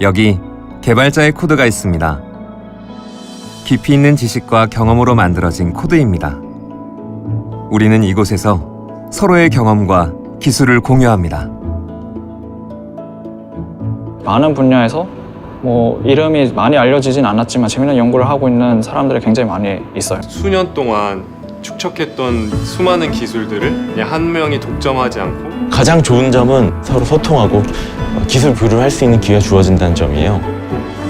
여기 개발자의 코드가 있습니다. 깊이 있는 지식과 경험으로 만들어진 코드입니다. 우리는 이곳에서 서로의 경험과 기술을 공유합니다. 많은 분야에서 뭐 이름이 많이 알려지진 않았지만 재미있는 연구를 하고 있는 사람들이 굉장히 많이 있어요. 수년 동안 축적했던 수많은 기술들을 그냥 한 명이 독점하지 않고 가장 좋은 점은 서로 소통하고 어, 기술 교류를 할수 있는 기회가 주어진다는 점이에요.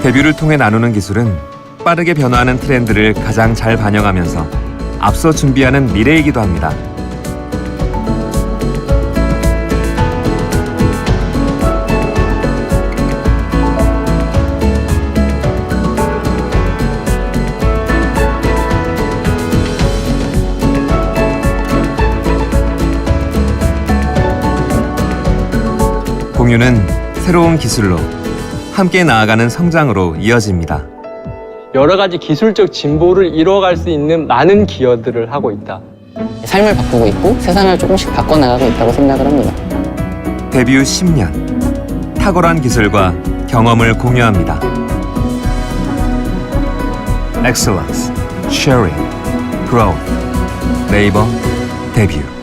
데뷔를 통해 나누는 기술은 빠르게 변화하는 트렌드를 가장 잘 반영하면서 앞서 준비하는 미래이기도 합니다. 공유는 새로운 기술로 함께 나아가는 성장으로 이어집니다. 여러 가지 기술적 진보를 이뤄갈 수 있는 많은 기여들을 하고 있다. 삶을 바꾸고 있고 세상을 조금씩 바꿔나가고 있다고 생각을 합니다. 데뷔 후 10년 탁월한 기술과 경험을 공유합니다. Excellence, Sharing, Growth. 네이버 데뷔.